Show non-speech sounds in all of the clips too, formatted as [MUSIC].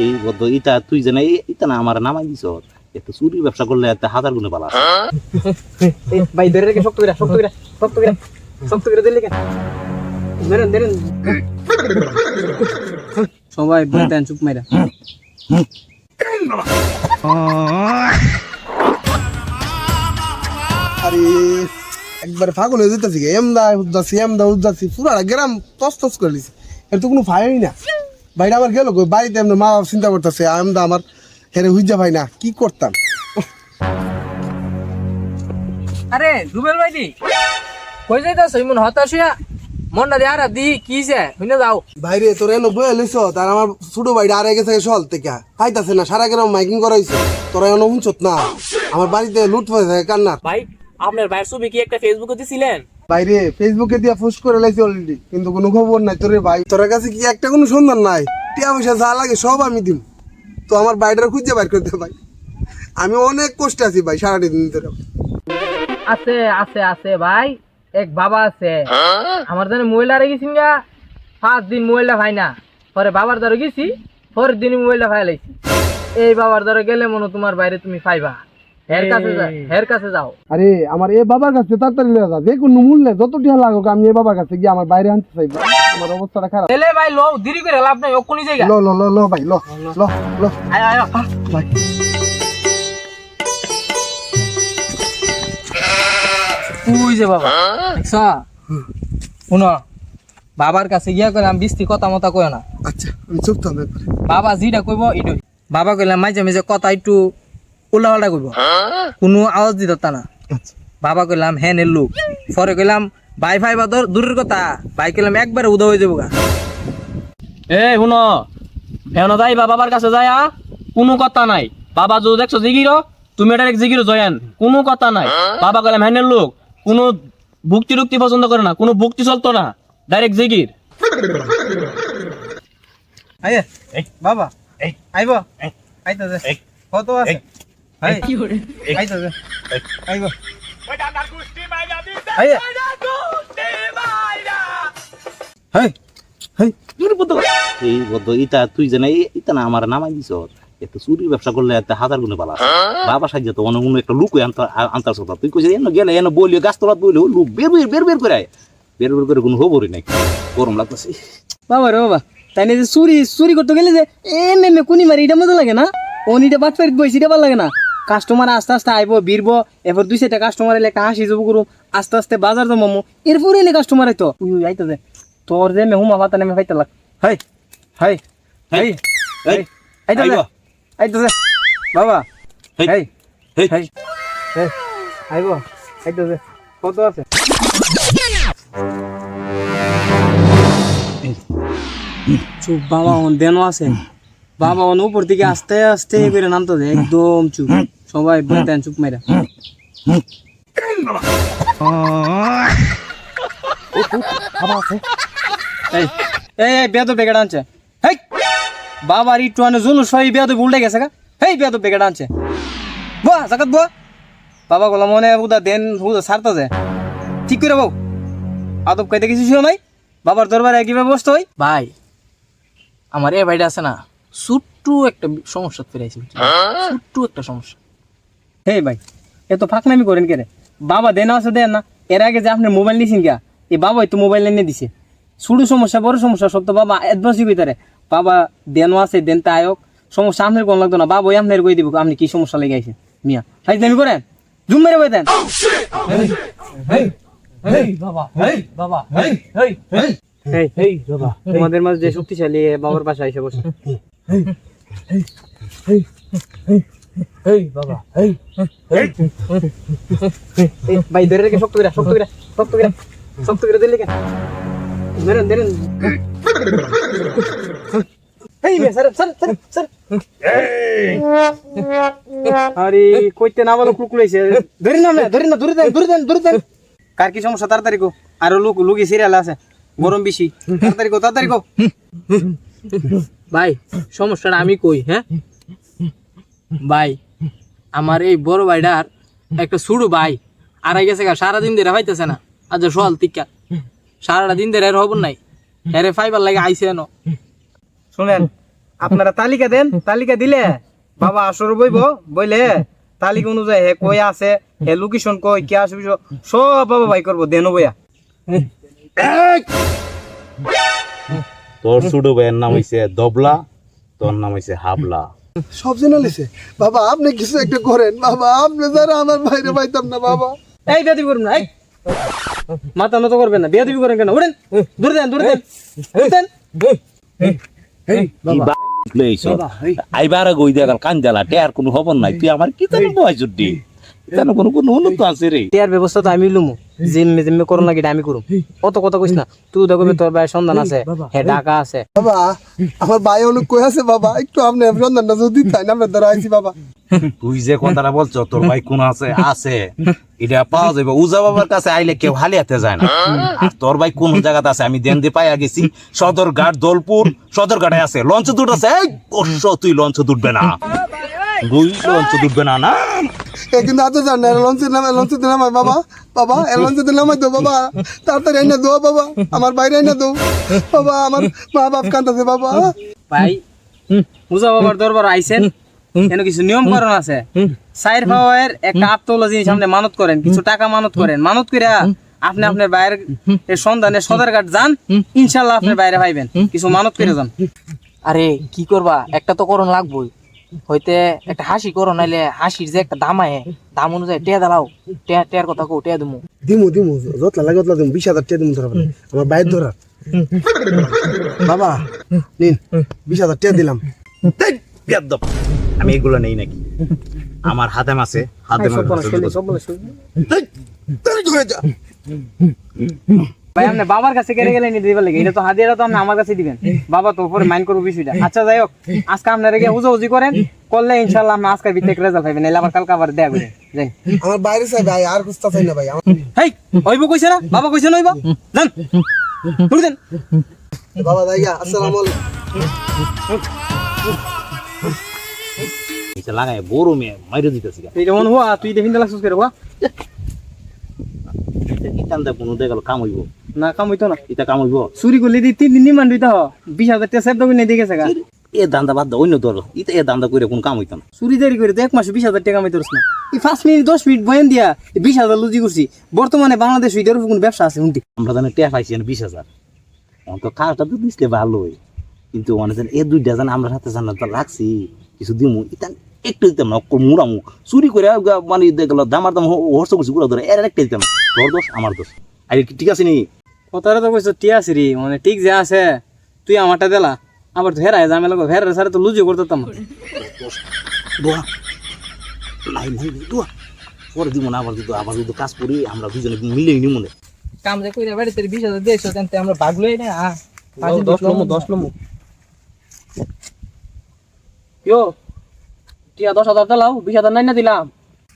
এই বদ্ধ ইটা তুই জানা ইটা না আমার নামাই দিছ। এত চুরি ব্যবসা করলে এত হাজার গুণে পালা [LAUGHS] এই ভাই ধরে রেখে শক্ত করে শক্ত করে শক্ত করে শক্ত করে দিলে কেন? ধরেন ধরেন। সবাই বলতেন চুপ মেরা আরে একবার পাগল হয়ে যেতেছি এমদা উদ্দাসি এমদা উদ্দাসি পুরা গ্রাম তস তস করে লিছি এর তো কোনো ফায়ারই না। বাইরে আমার গেল বাড়িতে এমনি মা বাবা চিন্তা করতেছে আমদা আমার হেরে হুইজা ভাই না কি করতাম? আরে রুবেল ভাইদি কই যাইতাছ? ইমন হতাশ হইয়া মনটা দিয়ে আর দি কিছে হইনা যাও। বাইরে তোর এনে বয়ে লইছ তার আমার ছোট ভাইটা আরে গেছে সল থেকে। পাইতাছে না সারা গ্রাম মাইকিং করাইছে। তোরা এনে হুঁচত না? আমার বাড়িতে লুট হয়ে থাকে কান্নার। ভাই আপনার ভাইয়ের ছবি কি একটা ফেসবুকে দিছিলেন? বাইরে ফেসবুকে দিয়া পোস্ট করে লাইছি অলরেডি কিন্তু কোনো খবর নাই। তোর ভাই, তোর কাছে কি একটা কোনো সন্ধান নাই? টিয়া পয়সা যা লাগে সব আমি দিম। তো আমার বাইরে খুঁজে বাইর করতে ভাই। আমি অনেক কষ্টে আছি ভাই সারাটি দিন ধরে। আছে আছে আছে ভাই। এক বাবা আছে। আমার জানে মহিলা গেছি গা। পাঁচ দিন মহিলা ভাই না। পরে বাবার দ্বারা গেছি, পরের দিন মহিলা ভাই লাইছি। এই বাবার দ্বারা গেলে মনে তোমার বাইরে তুমি পাইবা। হের কাছে হের কাছে যাও। আরে আমার এ বাবার কাছে তাড়াতাড়ি লয়ে যা যে কোনো মূল্যে যত টিয়া লাগুক আমি এ বাবার কাছে গিয়ে আমার বাইরে আনতে চাইব। আমার অবস্থাটা খারাপ। এলে ভাই লো দেরি করে লাভ নাই ওক্ষুনি জায়গা ল ল ল ল ভাই ল ল ল। আয় আয় আয়। ভাই। তুই যে বাবা দেখছা? শুনো বাবার কাছে গিয়া করে আমি বিস্তি কথা মতা কয় না। আচ্ছা আমি চুপ থাকব বাবা যেটা কইব এটাই বাবা কইলাম মাঝে মাঝে কথা একটু উল্টা পাল্টা কইব। কোনো আওয়াজ দিত তা না। আচ্ছা। বাবা কইলাম হ্যাঁ নে লোক। পরে কইলাম ভাই ফাই বা দূর- দূরের কথা। ভাই কইলাম একবারে উদা হয়ে যাব গা এ শুন। এন যাই বাবার কাছে যায় কোনো কথা নাই। বাবা যদি দেখছ জিগিরো তুমি এটা জিগিরো জয়েন। কোনো কথা নাই। বাবা কইলাম হ্যানের লোক। কোনো ভুক্তি রুক্তি পছন্দ করে না। কোনো ভুক্তি চলতো না। ডাইরেক্ট জিগির। আয়ে বাবা। আইব। আইতো যে কত আছে? তুই জানা ইটা না আমার নামাই দিছ। এত চুরি ব্যবসা করলে এত হাজার গুণে পালা বাবা সাহায্য তো অনেক একটা লুক আনতার কথা। তুই কইছিস এনে গেলে এনে গাছ তলাত বলিও লুক বের বের বের বের করে আয়। বের বের করে কোনো নাই। গরম লাগতেছে। বাবা রে বাবা তাই না যে চুরি চুরি করতে গেলে যে এ মেমে কোনি মারি এটা মজা লাগে না? অনিটা বাট বইছি এটা ভালো লাগে না? কাস্টমার আস্তে আস্তে আইব বিরব এরপর দুই চারটা কাস্টমার এলে একটা হাসি যাব করুম আস্তে আস্তে বাজার যাব মামু এরপর এলে কাস্টমার আইতো উই আইতো যে তোর যে মেহুমা ভাতা নেমে ফাইতে লাগ হাই হাই হাই হাই আইতো যে আইতো যে বাবা হেই, হাই আইব আইতো যে কত আছে? চুপ বাবা অন দেনও আছে। বাবা অন উপর দিকে আস্তে আস্তে করে নামতো যে একদম চুপ। সবাই বলতেন চুপ মেরা এই এই এই বেদ বেগেট আনছে। হেই! বাবার ইটু আনে জুলু সই বেদ উল্টে গেছে গা। হেই বেদ বেগেট আনছে। বাহ জাকাত বাহ বাবা গলা মনে উদা দেন উদা সারতা যায় ঠিক করে বউ আদব কইতে কিছু ছিল নাই? বাবার দরবারে কীভাবে বসতে হয়? ভাই আমার এ ভাইটা আছে না ছোট্ট একটা সমস্যা ফিরাইছি ছোট্ট একটা সমস্যা। হে ভাই এ তো ফাঁকনামি করেন কে রে বাবা দেন আছে দেন না এর আগে যে আপনি মোবাইল নিয়েছেন গা এই বাবাই তো মোবাইল এনে দিছে ছোট সমস্যা বড় সমস্যা সব তো বাবা অ্যাডভান্সই কইতারে বাবা দেনও আছে দেন তায়ক সমস্যা আপনার কোন লাগতো না বাবাই আপনার কই দিব আপনি কি সমস্যা লেগে আইছেন মিয়া ফাইজলামি করেন জুম মেরে বই দেন তোমাদের মাঝে যে শক্তিশালী এ বাবার বাসায় এসে বসে এই ভাই ধরে রেখে শক্ত করে শক্ত করে শক্ত করে শক্ত করে দিলে কেন? ধরেন ধরেন। এই মে স্যার স্যার স্যার স্যার আরে কইতে না বলো কুকুলাইছে ধরে না ধরে না ধরে দেন দেন কার কি সমস্যা তাড়াতাড়ি কো। আর লোক লুকি সিরিয়াল আছে গরম বেশি। তাড়াতাড়ি কো তাড়াতাড়ি কো। ভাই সমস্যাটা আমি কই হ্যাঁ? ভাই আমার এই বড় ভাইটার একটা ছোট ভাই আড়াই গেছে গা সারাদিন ধরে পাইতেছে না। আজ সল টিকা সারাটা দিন ধরে এর হব নাই। এরে ফাইবার লাগে আইছে এনো। শুনেন আপনারা তালিকা দেন তালিকা দিলে বাবা আসর বইব বইলে তালিকা অনুযায়ী হে কই আছে হে লোকেশন কই কি আসবে সব বাবা ভাই করব দেন বইয়া। তোর ছোট ভাইয়ের নাম হইছে দবলা তোর নাম হইছে হাবলা। সব জেনে লিছে বাবা আপনি কিছু একটা করেন। বাবা আপনি যারা আমার বাইরে পাইতাম না বাবা। এই বেদি করুন না এই। মাথা নত করবেন না বেদি দিবি করেন কেন? উড়েন দূরে দেন দূরে দেন। উঠেন। আইবার গই দেখাল কাঞ্জালা টেয়ার কোনো খবর নাই। তুই আমার কি জানো বয়সুটি জানো কোনো কোনো উন্নত আছে রে। টিয়ার ব্যবস্থা তো আমি লুমু। জিম্মে জিম্মে করুন লাগে এটা আমি করুম। অত কথা কইস না। তুই দেখবি তোর ভাই সন্ধান আছে। হে ঢাকা আছে। বাবা আমার ভাই অনেক কই আছে বাবা? একটু আপনি সন্ধানটা যদি তাই না বাবা। তুই যে কথাটা বলছো তোর ভাই কোন আছে? আছে। এটা পাওয়া যাবে উজা বাবার কাছে আইলে কেউ হালি হাতে যায় না। আর তোর ভাই কোন জায়গাতে আছে? আমি দেন দিয়ে পাইয়া গেছি। সদরঘাট দোলপুর। সদরঘাটে আছে। লঞ্চ দুট আছে। এই অবশ্য তুই লঞ্চ দুটবে না। দুই লঞ্চ দুটবে না না? এ কিন্তু আতো জান না লঞ্চের নামে লঞ্চের বাবা বাবা এ লঞ্চের বাবা। তাড়াতাড়ি আইনা দো বাবা। আমার বাইরে আইনা দো বাবা আমার মা বাপ কান্দাছে বাবা। ভাই বাবার দরবার আইছেন। কেন কিছু নিয়ম করণ আছে। সাইর পাওয়ার একটা আত্মলা জিনিস আপনি মানত করেন। কিছু টাকা মানত করেন। মানত কইরা আপনি আপনার বাইরে সন্ধানে সদরঘাট যান। ইনশাল্লাহ আপনার বাইরে পাইবেন কিছু মানত করে যান। আরে কি করবা? একটা তো করণ লাগবই। হইতে একটা হাসি করো নাইলে হাসির যে একটা দাম আয় দাম অনুযায়ী টিয়া দালাও টিয়া টিয়ার কথা কো টিয়া দিমু। দিমু দিমু যতলা লাগে ততলা দিমু বিশ হাজার টাকা দিমু ধরা আমার বাইর ধরা। বাবা নিন বিশ হাজার টাকা দিলাম। আমি এগুলো নেই নাকি? আমার হাতে মাসে হাতে মাসে ভাই আপনি বাবার কাছে কেড়ে গেলে দিবার লাগে এটা তো হাদিয়াটা তো আপনি আমার কাছে দিবেন। বাবা তো উপরে মাইন্ড করব বিষয়টা। আচ্ছা যাই হোক আজকে আপনারা গিয়ে হুজুজি করেন করলে ইনশাল্লাহ আপনি আজকের ভিত্তিক রেজাল্ট পাইবেন নাহলে আবার কালকে আবার দেয়া করে। যাই। আমার বাইরে চাই ভাই আর খুঁজতে চাই না ভাই হেই হইব কইছে না? বাবা কইছে না হইব যান। উঠে দেন। বাবা দাইয়া আসসালামু আলাইকুম। নিচে লাগাই বড় মেয়ে মাইরে দিতেছি তুই যেমন হওয়া তুই দেখিন লাগছিস করে হওয়া ইতান দে কোনো দেখাল কাম হইব। না কাম হইতো না। ইতা কাম হইব। চুরি করলে দি তিন দিন নিমান দিতে বিশ হাজার টাকা দেবেন নিয়ে দেখেছে গা। এ দান্দা বাদ দে অন্য ধর ইতা এ দান্দা করে কোন কাম হইতো না। চুরি দেরি করে তো এক মাসে বিশ হাজার টাকা আমি না। এই পাঁচ মিনিট দশ মিনিট বয়ান দিয়া বিশ হাজার লুজি করছি। বর্তমানে বাংলাদেশ এটার কোনো ব্যবসা আছে হুন্টি আমরা জানি টেয়া পাইছি বিশ হাজার। অন্ত কাজটা তো দিসলে ভালোই। কিন্তু মানে এ দুইটা জানি আমরা হাতে জানা তো লাগছি কিছু দিমু। ইতান একটু দিতাম না মুড়ামু চুরি করে মানে দেখল দামার দাম হর্ষ করছি গুড়া ধরে এর একটা দিতাম। না। তোর দোষ আমার দোষ। আর কি ঠিক আছে নি? কথাটা তো কইছো টি আছে রে মানে ঠিক যে আছে তুই আমারটা দিলা। আবার তো হেরায় ঝামেলা কর হেরার সারে তো লুজিও করতাম। দোয়া। নাই নাই দোয়া। পরে দিব না আবার যদি আবার যদি কাজ করি আমরা দুজনে মিলে নিব মনে কাম যে কইরা বাড়িতে বিশ হাজার দিয়েছ তেনতে আমরা ভাগলোই না আ। দশ লমু। দশ লমু। ইয়ো। টিয়া দশ হাজার দিলাও বিশ হাজার নাই না দিলাম।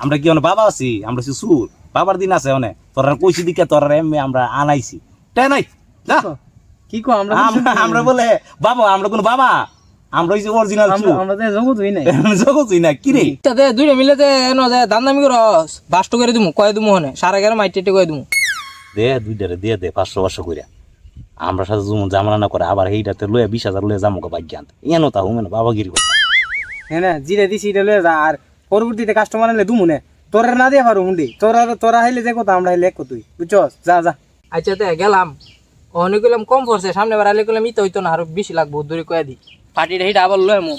আমরা কি বাবা আছি? আমরা সুর। বাবার দিন আছে অনে। তোরা কইছি দিকে তোরা এমনি আমরা আনাইছি। তাই নাই কি কো আমরা আমরা বলে বাবা আমরা কোন বাবা। আমরা হইছি অরিজিনাল আমরা আমরা তো জগৎ হই নাই [LAUGHS] জগতুই না কি রে? তাতে দুইটা মিলে যে এনো যে দান দামি করস বাষ্ট করে দিমু কয় দিমু হনে সারা গেলে মাইটে কয় দিমু। দে দুইটারে দিয়ে দে পাঁচশো পাঁচশো করে আমরা সাথে জামানা না করে আবার এইটাতে লয়ে বিশ হাজার লয়ে যাব ভাগ্য আনতে এনো তা হুমেন বাবাগিরি কথা হ্যাঁ না জিরে দিছি এটা লয়ে যা। আর পরবর্তীতে কাস্টমার আনলে দুমুনে তোরা না দিয়ে পারো হুন্ডি তোরা তোরা হাইলে যে কথা আমরা হাইলে এক তুই বুঝছস? যা যা। আচ্ছা তে গেলাম। অনেক গেলাম কম পড়ছে সামনে বার গেলাম ইতো হইতো না আরও বেশি লাগবো দূরে কয়ে দি। পার্টিটা হিটা আবার লয় মু।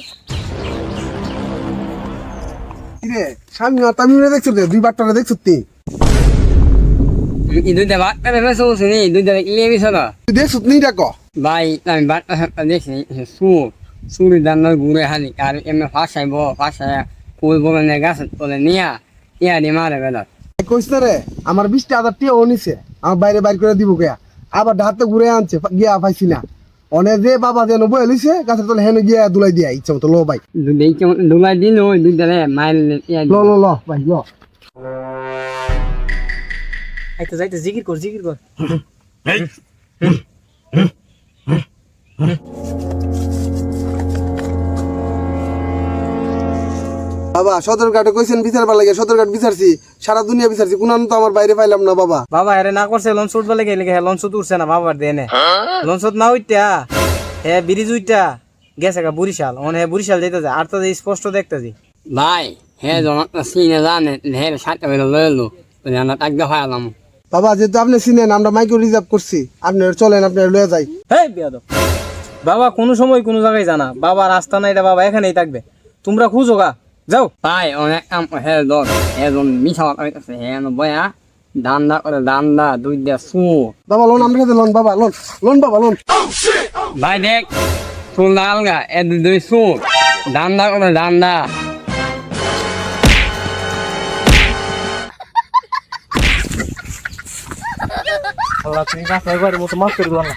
কিরে স্বামী আর তামিমরে দেখছ তো? দুই বারটা দেখছ তুই dah buat apa apa semua sini itu dah ini তুই দেখছ নি ডাকো Baik, kami buat apa ni guru hari kalau em fasa ibu fasa kul boleh negas boleh nia ia di mana benar? কইস না রে আমার বিশটা হাজার টাকা ও নিছে আমার বাইরে বাইর করে দিব গিয়া আবার হাতে ঘুরে আনছে গিয়া পাইছি না। অনেক যে বাবা যেন বয়ে লিছে গাছের তলে হেন গিয়া দুলাই দিয়া ইচ্ছা মতো লো ভাই। dua dino itu dah main ia ল ল ল ভাই ল। আইতে যাইতে জিকির কর জিকির কর। বাবা সদরঘাটে কইছেন বিচার বিচারবার লাগে সদরঘাট বিচারছি সারা দুনিয়া বিচারছি কোন তো আমার বাইরে পাইলাম না বাবা। বাবা আরে না করছে লঞ্চ উঠবে লেগে লেগে লঞ্চ উঠছে না বাবার দেনে লঞ্চ না উঠটা হে ব্রিজ উঠটা গেছে গা বরিশাল অনে বরিশাল যেতেছে আর তো স্পষ্ট দেখতেছি। ভাই হে জন সিনে জানে হে সাতটা বেলা লয়ে লো আমরা তাক দেখা এলাম বাবা যেহেতু আপনি চিনেন আমরা মাইকে রিজার্ভ করছি। আপনি চলেন আপনি লয়ে যাই। হেই বিয়াদব বাবা কোনো সময় কোনো জায়গায় জানা বাবা রাস্তা নাই এটা বাবা এখানেই থাকবে। তোমরা খুঁজো গা। যাও। ভাই অনেক কাম হে দর হে জন মিছা কথা কইতাছে হে ন বয়া। দান্দা করে দান্দা দুই দিয়া সু। বাবা লোন আমরা সাথে লোন বাবা লোন লোন বাবা লোন ভাই দেখ চুল আলগা এ দুই দুই সু। দান্দা করে দান্দা আল্লাহ তুমি কাছে একবারের মতো মাফ করে দিও না।